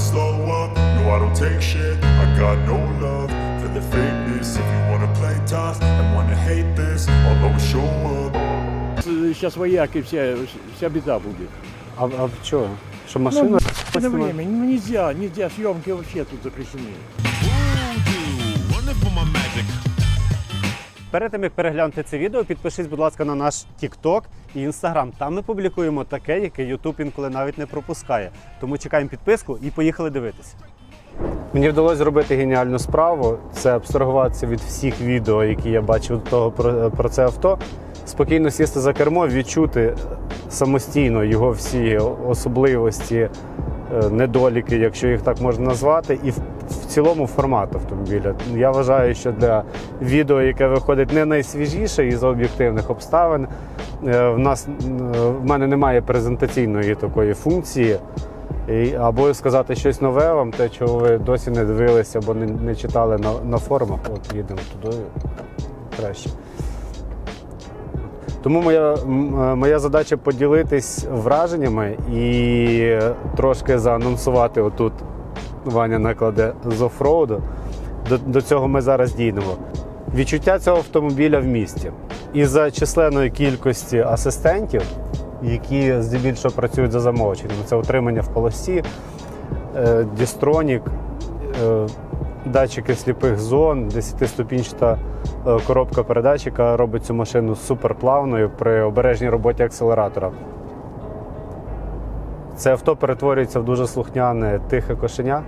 slow up. No, I don't take shit. I got no love for the fakeness. If you wanna play tough and wanna hate this, I'll always show up. Сейчас вояки вся, вся беда будет. А, а в чого? Що машина? Ну, на время, ну, нельзя, нельзя, съемки вообще тут запрещены. Перед тим як переглянути це відео, підпишись, будь ласка, на наш TikTok і Instagram. Там ми публікуємо таке, яке YouTube інколи навіть не пропускає. Тому чекаємо підписку і поїхали дивитися. Мені вдалося зробити геніальну справу. Це абстрагуватися від всіх відео, які я бачив того про, про це авто. Спокійно сісти за кермо, відчути самостійно його всі особливості, недоліки, якщо їх так можна назвати, і в, цілому формат автомобіля. Я вважаю, що для відео, яке виходить не найсвіжіше із об'єктивних обставин, е, в нас е, в мене немає презентаційної такої функції. Або сказати щось нове вам, те, чого ви досі не дивилися або не, не читали на, на форумах. От їдемо туди краще. Тому моя, е, моя задача поділитись враженнями і трошки заанонсувати отут. Ваня накладе з офроуду. До, до цього ми зараз дійдемо. Відчуття цього автомобіля в місті. Із-за численної кількості асистентів, які здебільшого працюють за замовченням. Це утримання в полосі, е, дістронік, е, датчики сліпих зон, 10-ступінчата е, коробка передач, яка робить цю машину суперплавною при обережній роботі акселератора. Це авто перетворюється в дуже слухняне тихе кошеня,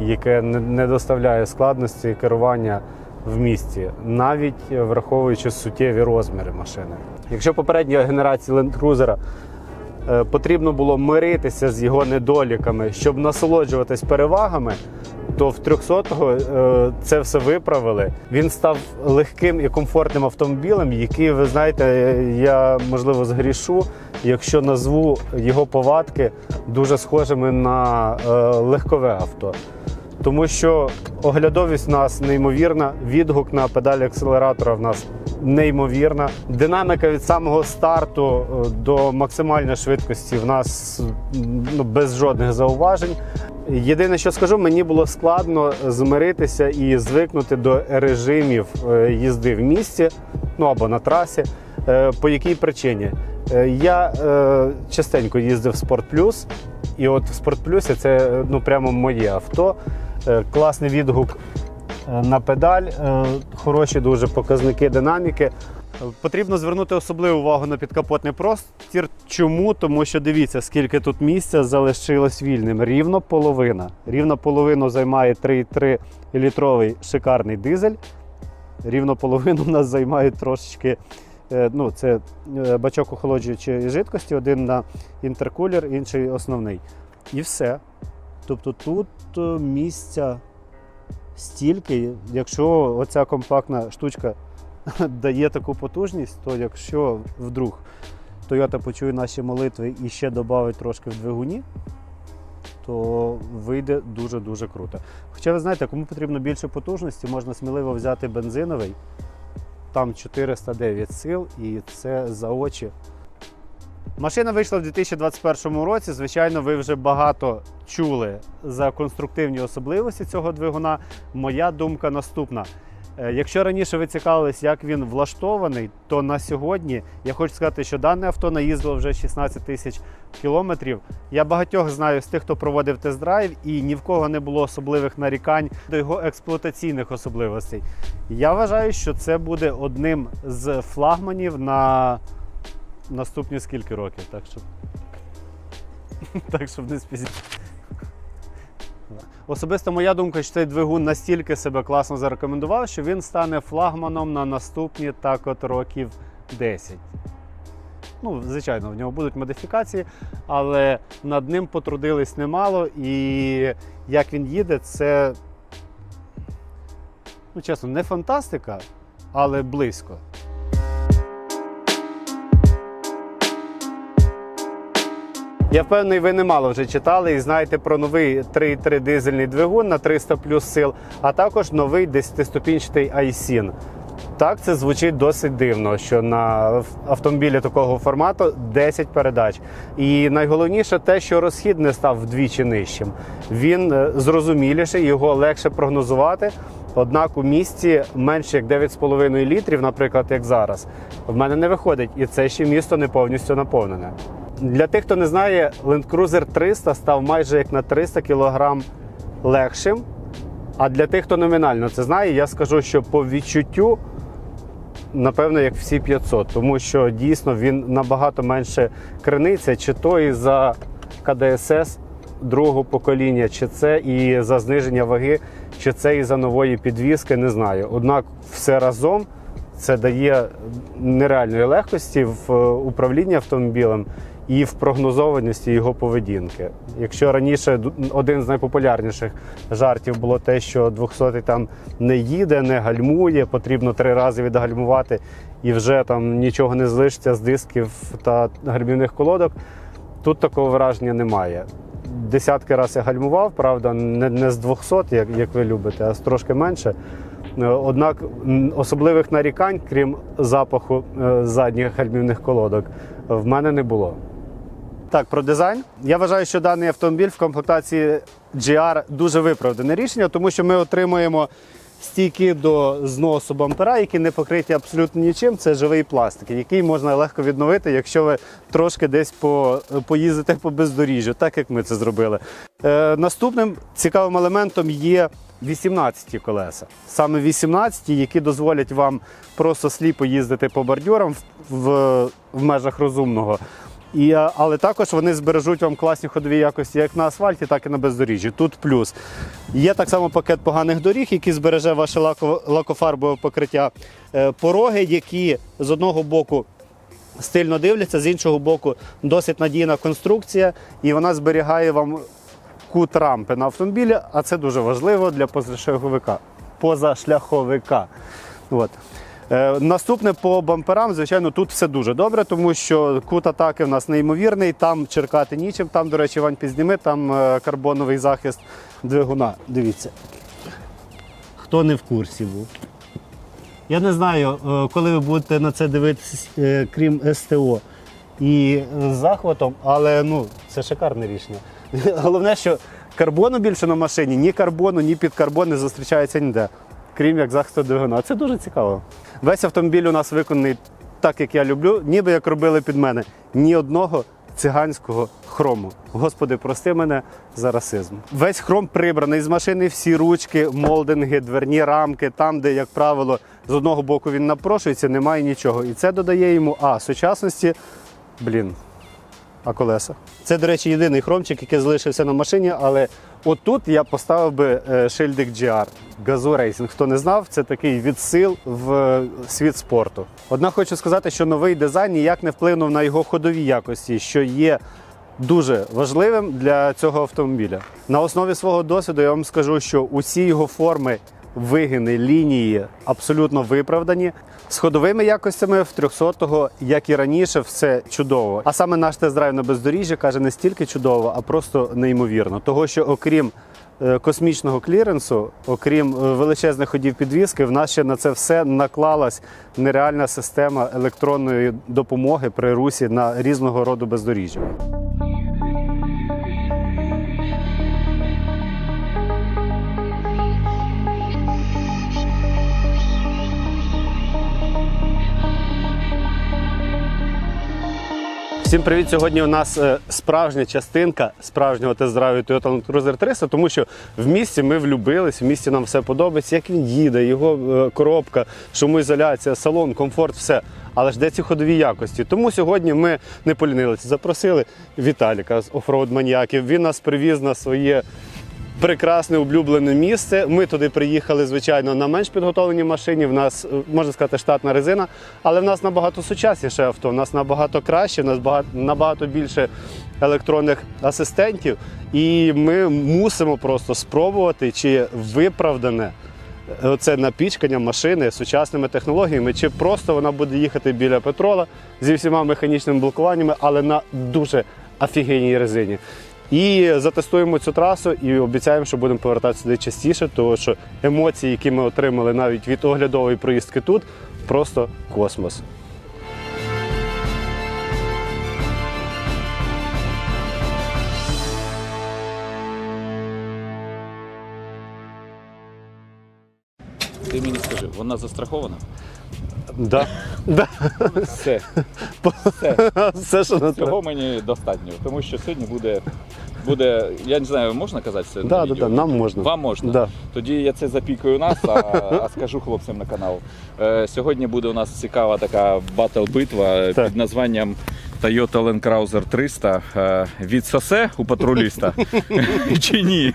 яке не- доставляє складності керування в місті, навіть враховуючи суттєві розміри машини. Якщо попередньої генерації Land Cruiser потрібно було миритися з його недоліками, щоб насолоджуватись перевагами, то в 300-го е, це все виправили. Він став легким і комфортним автомобілем, який, ви знаєте, е, я можливо згрішу, якщо назву його повадки дуже схожими на е, легкове авто. Тому що оглядовість в нас неймовірна, відгук на педалі акселератора в нас неймовірна. Динаміка від самого старту е, до максимальної швидкості в нас ну, без жодних зауважень. Єдине, що скажу, мені було складно змиритися і звикнути до режимів е, їзди в місті, ну або на трасі. Е, По якій причині? Я е, частенько їздив в Спорт Плюс, і от в Спорт Плюсі це ну, прямо моє авто. Е, Класний відгук е, на педаль, е, хороші дуже показники динаміки. Потрібно звернути особливу увагу на підкапотний простір. Чому? Тому що дивіться, скільки тут місця залишилось вільним. Рівно половина. Рівно половину займає 3,3 літровий шикарний дизель. Рівно половину в нас займає трошечки. Ну, це бачок охолоджуючої жидкості, один на інтеркулер, інший основний. І все. Тобто тут е, місця стільки, якщо оця компактна штучка дає таку потужність, то якщо вдруг Toyota почує наші молитви і ще додавить трошки в двигуні, то вийде дуже-дуже круто. Хоча ви знаєте, кому потрібно більше потужності, можна сміливо взяти бензиновий, там 409 сил, і це за очі. Машина вийшла в 2021 році. Звичайно, ви вже багато чули за конструктивні особливості цього двигуна. Моя думка наступна. Е, Якщо раніше ви цікавились, як він влаштований, то на сьогодні я хочу сказати, що дане авто наїздило вже 16 тисяч кілометрів. Я багатьох знаю з тих, хто проводив тест-драйв, і ні в кого не було особливих нарікань до його експлуатаційних особливостей. Я вважаю, що це буде одним з флагманів на наступні скільки років. Так що, так, щоб не спізніше. Особисто моя думка, що цей двигун настільки себе класно зарекомендував, що він стане флагманом на наступні так от років 10. Ну, звичайно, в нього будуть модифікації, але над ним потрудились немало. І як він їде, це, ну чесно, не фантастика, але близько. Я впевнений, ви немало вже читали і знаєте про новий 3.3 дизельний двигун на 300 плюс сил, а також новий 10-ступінчатий iSIN. Так, це звучить досить дивно, що на автомобілі такого формату 10 передач. І найголовніше те, що розхід не став вдвічі нижчим. Він е, зрозуміліший, його легше прогнозувати. Однак у місті менше як 9,5 літрів, наприклад, як зараз, в мене не виходить, і це ще місто не повністю наповнене. Для тих, хто не знає, Land Cruiser 300 став майже як на 300 кг легшим. А для тих, хто номінально це знає, я скажу, що по відчуттю, напевно, як всі 500, тому що дійсно він набагато менше криниться, чи то і за КДСС другого покоління, чи це і за зниження ваги, чи це і за нової підвіски, не знаю. Однак все разом це дає нереальної легкості в е, управлінні автомобілем і в прогнозованості його поведінки. Якщо раніше один з найпопулярніших жартів було те, що 200 там не їде, не гальмує, потрібно три рази відгальмувати, і вже там нічого не залишиться з дисків та гальмівних колодок. Тут такого враження немає. Десятки разів я гальмував, правда, не, не з 200, як, як ви любите, а з трошки менше. Е, Однак особливих нарікань, крім запаху е, задніх гальмівних колодок, в мене не було. Так, про дизайн. Я вважаю, що даний автомобіль в комплектації GR дуже виправдане рішення, тому що ми отримуємо стійки до зносу бампера, які не покриті абсолютно нічим. Це живий пластик, який можна легко відновити, якщо ви трошки десь по, поїздите по бездоріжжю, так як ми це зробили. Е, наступним цікавим елементом є 18-ті колеса. Саме 18, які дозволять вам просто сліпо їздити по бордюрам в, в, в межах розумного. І, але також вони збережуть вам класні ходові якості як на асфальті, так і на бездоріжжі. Тут плюс. Є так само пакет поганих доріг, який збереже ваше лако, лакофарбове покриття. Е, пороги, які з одного боку стильно дивляться, з іншого боку досить надійна конструкція, і вона зберігає вам кут рампи на автомобілі, а це дуже важливо для позашляховика. позашляховика. От. Е, Наступне по бамперам, звичайно, тут все дуже добре, тому що кут атаки в нас неймовірний, там черкати нічим. Там, до речі, Вань підзніми, там е, карбоновий захист двигуна. Дивіться. Хто не в курсі був. Я не знаю, е, коли ви будете на це дивитися, крім СТО і захватом, але ну, це шикарне рішення. Головне, що карбону більше на машині, ні карбону, ні підкарбон не зустрічається ніде, крім як захисту двигуна. Це дуже цікаво. Весь автомобіль у нас виконаний так, як я люблю, ніби як робили під мене. Ні одного циганського хрому. Господи, прости мене за расизм. Весь хром прибраний з машини, всі ручки, молдинги, дверні рамки, там, де, як правило, з одного боку він напрошується, немає нічого. І це додає йому а сучасності. Блін, а колеса. Це, до речі, єдиний хромчик, який залишився на машині, але отут я поставив би е, шильдик GR. Газу Racing. Хто не знав, це такий відсил в е, світ спорту. Однак хочу сказати, що новий дизайн ніяк не вплинув на його ходові якості, що є дуже важливим для цього автомобіля. На основі свого досвіду я вам скажу, що усі його форми, вигини, лінії абсолютно виправдані. З ходовими якостями в 300-го, як і раніше, все чудово. А саме наш тест-драйв на бездоріжжя каже не стільки чудово, а просто неймовірно. Того, що окрім е, космічного кліренсу, окрім е, величезних ходів підвіски, в нас ще на це все наклалась нереальна система електронної допомоги при русі на різного роду бездоріжжя. Всім привіт! Сьогодні у нас е, справжня частинка справжнього тест-драйву Toyota Land Cruiser 300, тому що в місті ми влюбились, в місті нам все подобається, як він їде, його е, коробка, шумоізоляція, салон, комфорт, все. Але ж де ці ходові якості? Тому сьогодні ми не полінилися. Запросили Віталіка з офроуд маніяків. Він нас привіз на своє прекрасне улюблене місце. Ми туди приїхали, звичайно, на менш підготовленій машині. В нас, е, можна сказати, штатна резина, але в нас набагато сучасніше авто, в нас набагато краще, в нас багато, набагато більше електронних асистентів. І ми мусимо просто спробувати, чи виправдане це напічкання машини сучасними технологіями, чи просто вона буде їхати біля петрола зі всіма механічними блокуваннями, але на дуже офігенній резині. І затестуємо цю трасу і обіцяємо, що будемо повертатися сюди частіше, тому що емоції, які ми отримали навіть від оглядової проїздки тут, просто космос. Ти мені скажи, вона застрахована? Да. Да. Все. Все, що на Цього мені достатньо, тому що сьогодні буде. Буде, я не знаю, можна казати це? Да, на да, відео? да, нам можна. Вам можна. Да. Тоді я це запікаю у нас, а, а скажу хлопцям на канал. Е, сьогодні буде у нас цікава така батл-битва Так. під названням Toyota Land Cruiser 300 від сосе у патруліста чи ні.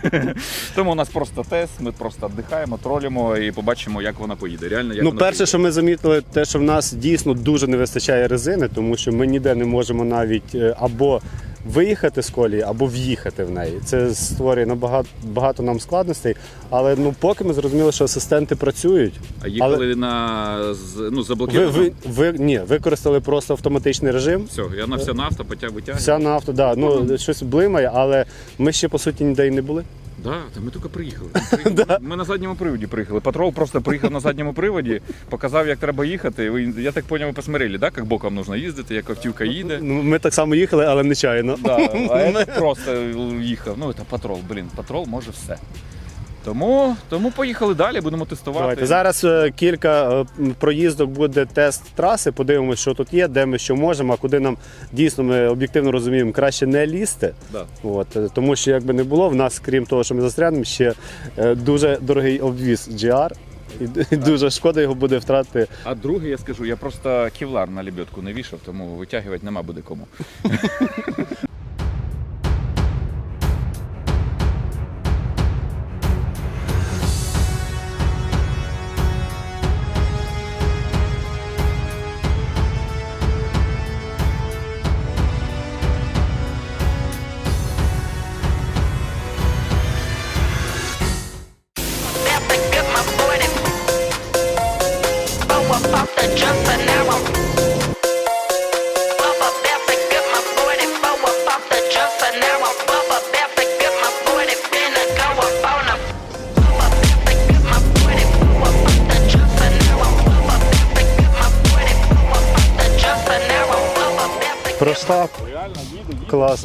Тому у нас просто тест, ми просто віддихаємо, тролимо і побачимо, як вона поїде. Реально, як Ну, вона перше, поїде. що ми замітили, те, що в нас дійсно дуже не вистачає резини, тому що ми ніде не можемо навіть е, або виїхати з колії, або в'їхати в неї. Це створює набагато багато нам складностей. Але ну поки ми зрозуміли, що асистенти працюють. А їхали Але на з- ну, ви, заблокировано? ви, ви ні, використали просто автоматичний режим. Все, я на вся на авто потяг витягую. Вся на авто, да, ну щось блимає, але ми ще по суті ніде й не були. Да, та ми тільки приїхали. Ми, приїхали. ми на задньому приводі приїхали. Патрол просто приїхав на задньому приводі, показав, як треба їхати. Ви, я так зрозумів, ви посмотрели, да, як боком потрібно їздити, як автівка їде. Ну, ми так само їхали, але нечайно. Да, а я просто їхав. Ну, це патрол, блін, патрол може все. Тому, тому поїхали далі, будемо тестувати. Давайте зараз е, кілька е, проїздок буде тест траси. Подивимося, що тут є, де ми що можемо, а куди нам дійсно ми об'єктивно розуміємо, краще не лізти. Да. От е, тому що якби не було, в нас, крім того, що ми застрянемо, ще е, дуже дорогий обвіз GR. І д- дуже шкода його буде втратити. А друге, я скажу, я просто кевлар на лебедку не вішав, тому витягувати нема буде кому.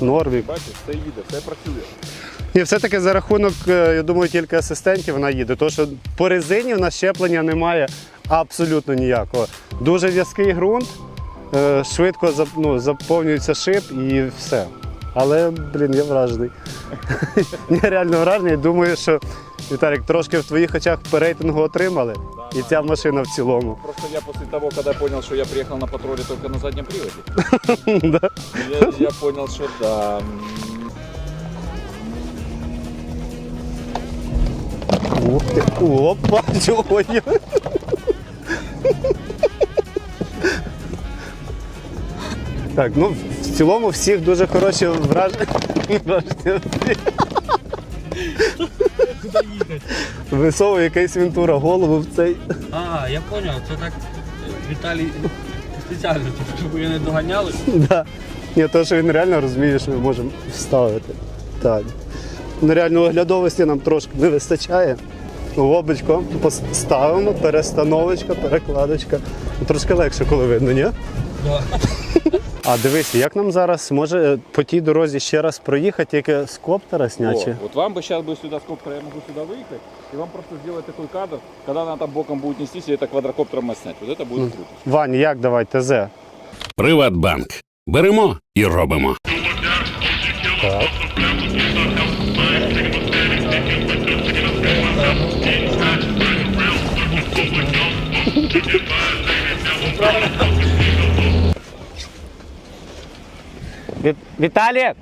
їде. Норвік. Бачиш, все їде, все працює. І все-таки за рахунок, е, я думаю, тільки асистентів вона їде. Тому що по резині в нас щеплення немає абсолютно ніякого. Дуже в'язкий ґрунт, е, швидко ну, заповнюється шип і все. Але, блін, я вражений. Я реально вражений. Думаю, що Віталік, трошки в твоїх очах рейтингу отримали. І ця машина в цілому. Просто я после того, когда понял, что я приехал на патруле только на заднем приводе, Да. я, я понял, что да. м, Ух ти. Опа, чого я? Так, ну в цілому всіх дуже хороші враження. враження. Висовує якийсь Вентура голову в цей. А, я понял, це так Віталій спеціально, щоб ви не доганяли. Да. Ні, то, що він реально розуміє, що ми можемо вставити. Так. Ну, реально оглядовості нам трошки не вистачає. Лобочко поставимо, перестановочка, перекладочка. Трошки легше, коли видно, ні? Да. А дивись, як нам зараз може по тій дорозі ще раз проїхати, тільки з коптера снячи? О, вот вам бы сейчас бы сюда с коптера, я могу сюда выехать, и вам просто сделать такой кадр, когда она там боком будет нестись, и это квадрокоптером снять. Вот это будет круто. Вань, як давай, ТЗ? Приватбанк. Беремо і робимо. Так. Виталик,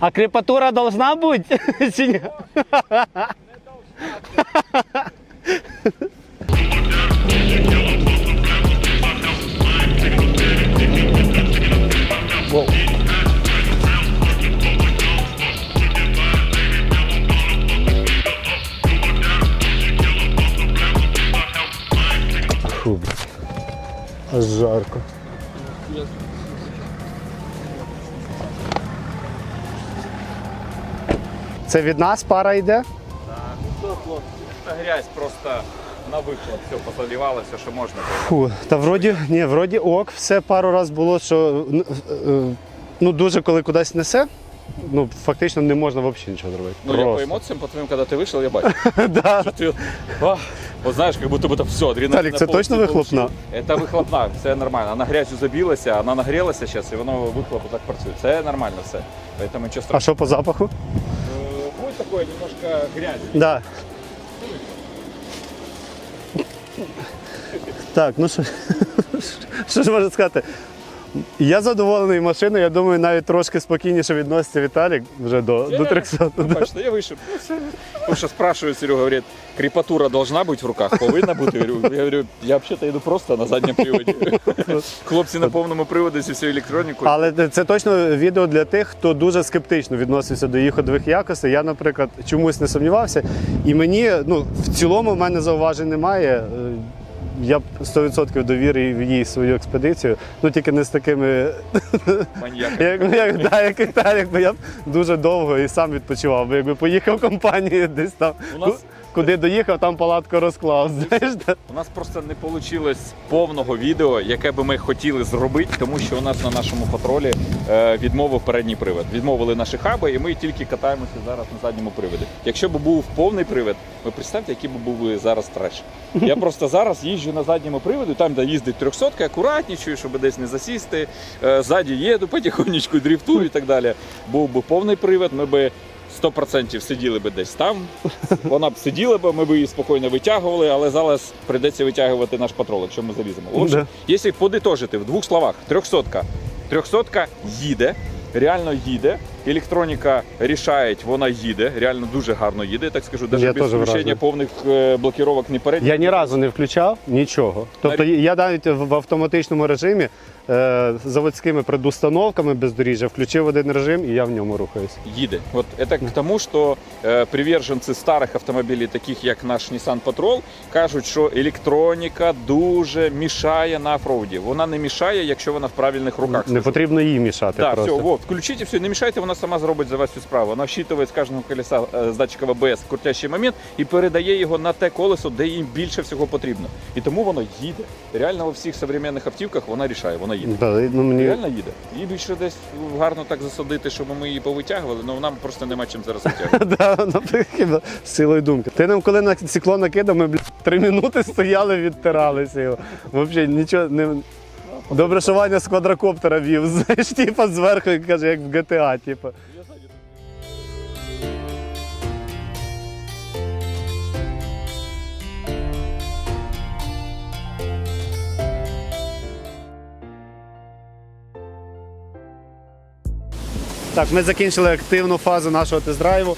а крепатура должна быть? Чи ні? Фу, блядь. Аж жарко. Це від нас пара йде? Та грязь просто на вихлоп, все позаливало, все, що можна. Фу, та вроді, ні, вроді ок, все пару раз було, що е, ну, дуже коли кудись несе, ну фактично не можна взагалі нічого зробити. Ну, я по емоціям, по твоїм, коли ти вийшов, я бачу. Да. Що ти, а, от знаєш, як будто бы там все, адреналин. Талік, це точно вихлопна? Це вихлопна, все нормально. Вона грязю забилася, вона нагрілася зараз, і воно вихлоп так працює. Це нормально все. Поэтому нічого А що по запаху? Такое немножко грязи. Да. Так, ну що, що ж можна сказати? Я задоволений машиною, я думаю, навіть трошки спокійніше відноситься Віталік вже до, до 300. Ну, бачите, я вийшов. Ну, все. Тому що спрашивают, Серега говорит, крепатура должна бути в руках, повинна бути. Я говорю, я говорю, я взагалі йду просто на задньому приводі. Хлопці на повному приводі зі всю електроніку. Але це точно відео для тих, хто дуже скептично відносився до їх ходових якостей. Я, наприклад, чомусь не сумнівався. І мені, ну, в цілому, в мене зауважень немає. Я б 100% довірив їй свою експедицію, ну тільки не з такими, як, як, да, як Віталік, бо я б дуже довго і сам відпочивав. Бо якби поїхав компанією десь там, У нас- куди доїхав, там палатку розклав. Знаєш. У нас просто не вийшло повного відео, яке би ми хотіли зробити, тому що у нас на нашому патролі е, відмовив передній привід. Відмовили наші хаби, і ми тільки катаємося зараз на задньому приводі. Якщо б був повний привід, ви представте, який би був зараз треш. Я просто зараз їжджу на задньому приводі, там, де їздить 300 акуратнічую, щоб десь не засісти. Е, ззаді їду потихонечку, дріфтую і так далі. Був би повний привід, ми би 100% сиділи би десь там. Вона б сиділа б, ми б її спокійно витягували, але зараз прийдеться витягувати наш патрол, якщо ми заліземо. Да. Якщо подитожити в двох словах, 300 300 їде, реально їде. Електроніка рішає, вона їде, реально дуже гарно їде, так скажу, Я навіть без включення повних е, блокіровок не передніх. Я ні разу не включав нічого. Тобто я навіть в автоматичному режимі е, заводськими предустановками бездоріжжя включив один режим і я в ньому рухаюсь. їде. Вот это к тому, що е, приверженці старих автомобілів, таких як наш Nissan Patrol, кажуть, що електроніка дуже мішає на офроуді. Вона не мішає, якщо вона в правильних руках. Не потрібно їй мішати Так, просто. все, вот, включите все, не мешайте, вона сама зробить за вас всю справу. Вона вщитує з кожного колеса е, з датчика АБС крутящий момент і передає його на те колесо, де їм більше всього потрібно. І тому воно їде. Реально у всіх сучасних автівках вона рішає, вона їде. Да, ну, мені... Реально їде. Її більше десь гарно так засадити, щоб ми її повитягували, але нам просто нема чим зараз витягувати. Да, ну, хіба з цілої думки. Ти нам коли на циклон накидав, ми три минути стояли, відтиралися його. Взагалі нічого не. Добре, що Ваня з квадрокоптера вів, знаєш, типа зверху, каже, як в GTA, типа. Так, ми закінчили активну фазу нашого тест-драйву.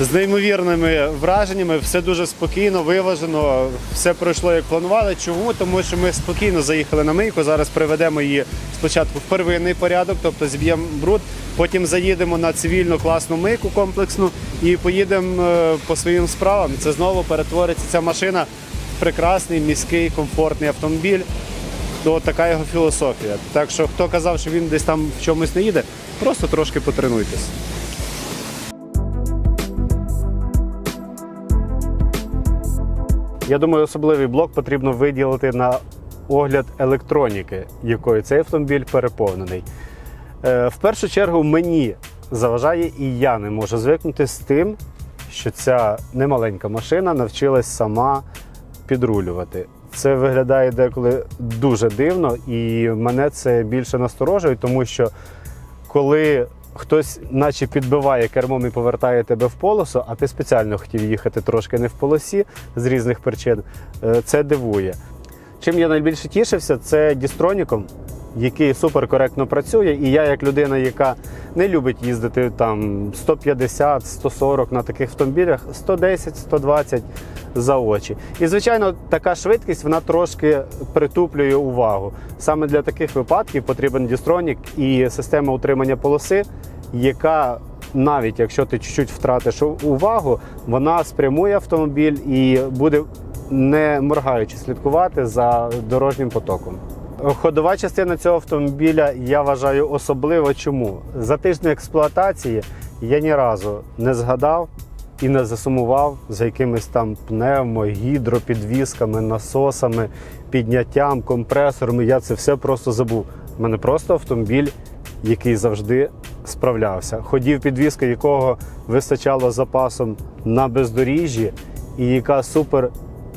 З неймовірними враженнями, все дуже спокійно, виважено, все пройшло як планували. Чому? Тому що ми спокійно заїхали на мийку. Зараз приведемо її спочатку в первинний порядок, тобто зіб'ємо бруд, потім заїдемо на цивільну класну мийку комплексну і поїдемо е, по своїм справам. Це знову перетвориться ця машина в прекрасний міський комфортний автомобіль. То така його філософія. Так що хто казав, що він десь там в чомусь не їде, просто трошки потренуйтесь. Я думаю, особливий блок потрібно виділити на огляд електроніки, якою цей автомобіль переповнений. Е, В першу чергу мені заважає, і я не можу звикнути з тим, що ця немаленька машина навчилась сама підрулювати. Це виглядає деколи дуже дивно, і мене це більше насторожує, тому що коли хтось, наче підбиває кермом і повертає тебе в полосу, а ти спеціально хотів їхати трошки не в полосі з різних причин, е, це дивує. Чим я найбільше тішився, це дістроніком, який суперкоректно працює. І я, як людина, яка не любить їздити там 150, 140 на таких автомобілях, 110, 120 за очі. І, звичайно, така швидкість вона трошки притуплює увагу. Саме для таких випадків потрібен дістронік і система утримання полоси, яка навіть якщо ти чуть-чуть втратиш увагу, вона спрямує автомобіль і буде не моргаючи слідкувати за дорожнім потоком. Ходова частина цього автомобіля я вважаю особливо чому. За тиждень експлуатації я ні разу не згадав і не засумував за якимись там пневмо, гідропідвісками, насосами, підняттям, компресорами. Я це все просто забув. У мене просто автомобіль, який завжди справлявся. Ходів підвіска, якого вистачало запасом на бездоріжжі, і яка супер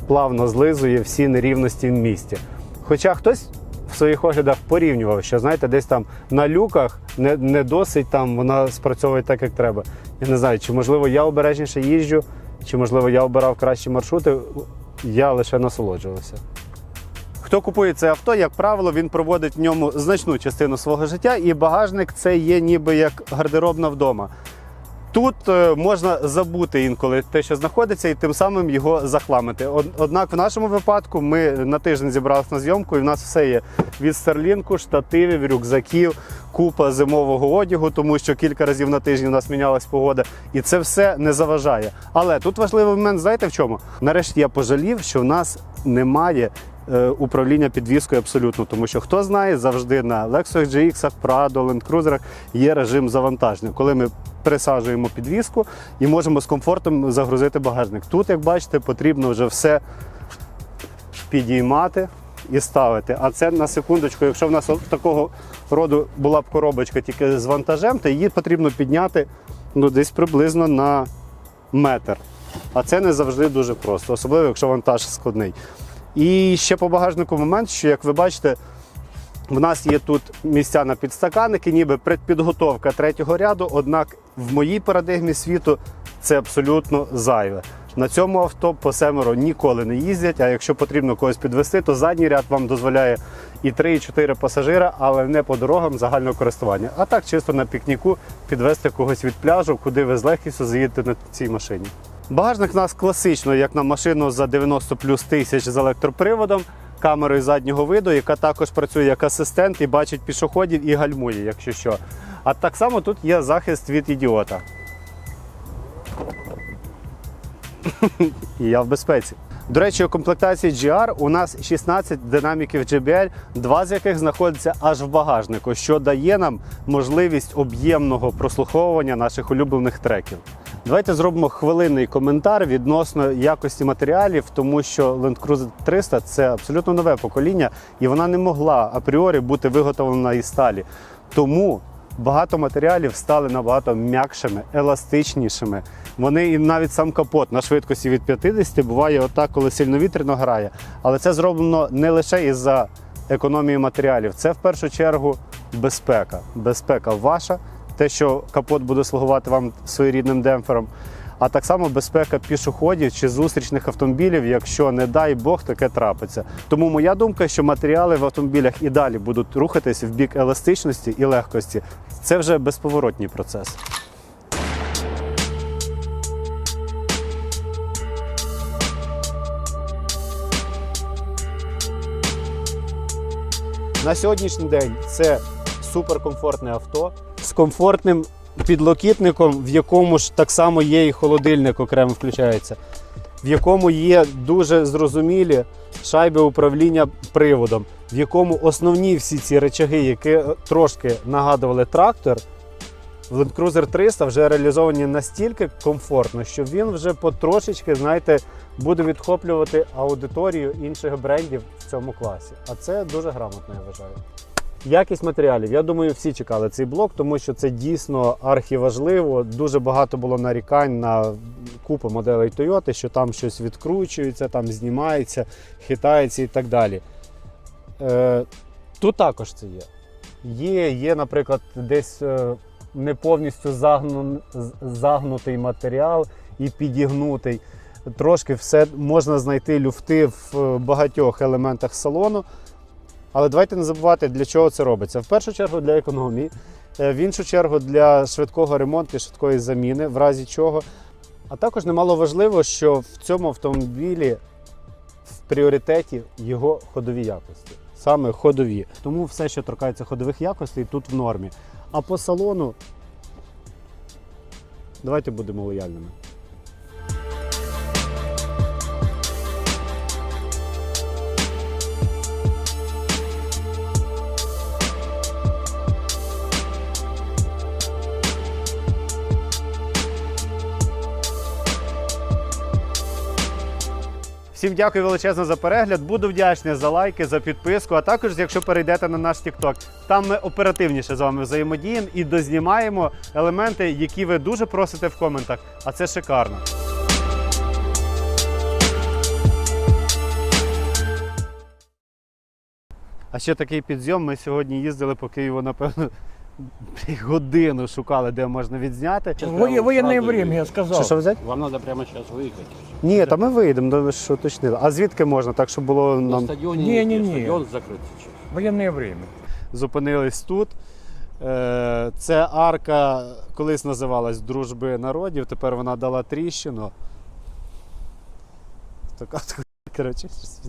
плавно злизує всі нерівності в місті. Хоча хтось в своїх оглядах порівнював, що знаєте, десь там на люках не, не досить там вона спрацьовує так, як треба. Я не знаю, чи можливо я обережніше їжджу, чи можливо я обирав кращі маршрути. Я лише насолоджувався. Хто купує це авто, як правило, він проводить в ньому значну частину свого життя, і багажник це є ніби як гардеробна вдома. Тут е, можна забути інколи те, що знаходиться, і тим самим його захламити. Однак в нашому випадку ми на тиждень зібралися на зйомку, і в нас все є від старлінку, штативів, рюкзаків, купа зимового одягу, тому що кілька разів на тиждень у нас мінялась погода, і це все не заважає. Але тут важливий момент, знаєте в чому? Нарешті я пожалів, що в нас немає управління підвіскою абсолютно, тому що хто знає, завжди на Lexus GX, Prado, Land Cruiser є режим завантаження, коли ми пересаджуємо підвіску і можемо з комфортом загрузити багажник. Тут, як бачите, потрібно вже все підіймати і ставити. А це на секундочку, якщо в нас такого роду була б коробочка тільки з вантажем, то її потрібно підняти ну, десь приблизно на метр. А це не завжди дуже просто, особливо якщо вантаж складний. І ще по багажнику момент, що як ви бачите, в нас є тут місця на підстаканники, ніби предпідготовка третього ряду, однак в моїй парадигмі світу це абсолютно зайве. На цьому авто по семеро ніколи не їздять, а якщо потрібно когось підвести, то задній ряд вам дозволяє і 3, і 4 пасажира, але не по дорогам загального користування. А так чисто на пікніку підвести когось від пляжу, куди ви з легкістю заїдете на цій машині. Багажник у нас класично, як на машину за 90 плюс тисяч з електроприводом, камерою заднього виду, яка також працює як асистент і бачить пішоходів і гальмує, якщо що. А так само тут є захист від ідіота. І я в безпеці. До речі, у комплектації GR у нас 16 динаміків JBL, два з яких знаходяться аж в багажнику, що дає нам можливість об'ємного прослуховування наших улюблених треків. Давайте зробимо хвилинний коментар відносно якості матеріалів, тому що Land Cruiser 300 це абсолютно нове покоління, і вона не могла апріорі бути виготовлена із сталі. Тому багато матеріалів стали набагато м'якшими, еластичнішими. Вони і навіть сам капот на швидкості від 50 буває отак, коли сильно вітряно грає. Але це зроблено не лише із-за економії матеріалів. Це в першу чергу безпека. Безпека ваша, те, що капот буде слугувати вам своєрідним демпфером. А так само безпека пішоходів чи зустрічних автомобілів, якщо не дай Бог таке трапиться. Тому моя думка, що матеріали в автомобілях і далі будуть рухатись в бік еластичності і легкості. Це вже безповоротній процес. На сьогоднішній день це суперкомфортне авто з комфортним підлокітником, в якому ж так само є і холодильник окремо включається, в якому є дуже зрозумілі шайби управління приводом, в якому основні всі ці речаги, які трошки нагадували трактор, в Land Cruiser 300 вже реалізовані настільки комфортно, що він вже потрошечки, знаєте, буде відхоплювати аудиторію інших брендів в цьому класі. А це дуже грамотно, я вважаю. Якість матеріалів. Я думаю, всі чекали цей блок, тому що це дійсно архіважливо. Дуже багато було нарікань на купу моделей Toyota, що там щось відкручується, там знімається, хитається і так далі. Е, тут також це є. Є, є, наприклад, десь е, не повністю загну, загнутий матеріал і підігнутий. Трошки все можна знайти люфти в е, багатьох елементах салону. Але давайте не забувати, для чого це робиться. В першу чергу для економії, е, в іншу чергу для швидкого ремонту швидкої заміни, в разі чого. А також немало важливо, що в цьому автомобілі в пріоритеті його ходові якості. Саме ходові. Тому все, що торкається ходових якостей, тут в нормі. А по салону давайте будемо лояльними. Всім дякую величезно за перегляд. Буду вдячний за лайки, за підписку. А також, якщо перейдете на наш TikTok, там ми оперативніше з вами взаємодіємо і дознімаємо елементи, які ви дуже просите в коментах. А це шикарно. А ще такий підйом. Ми сьогодні їздили по Києву, напевно, годину шукали, де можна відзняти. Воє- Воєнне время, я сказав. Що, що взяти? Вам надо прямо сейчас выехать. Ні, та ми вийдемо, ну ви ж уточнили. А звідки можна? Так, щоб було На нам стадионе Не, не, не. стадион закрыт сейчас. Воєнне время. зупинились тут. Е, Це арка колись називалась Дружби народів, тепер вона дала тріщину. Така, коротше, щось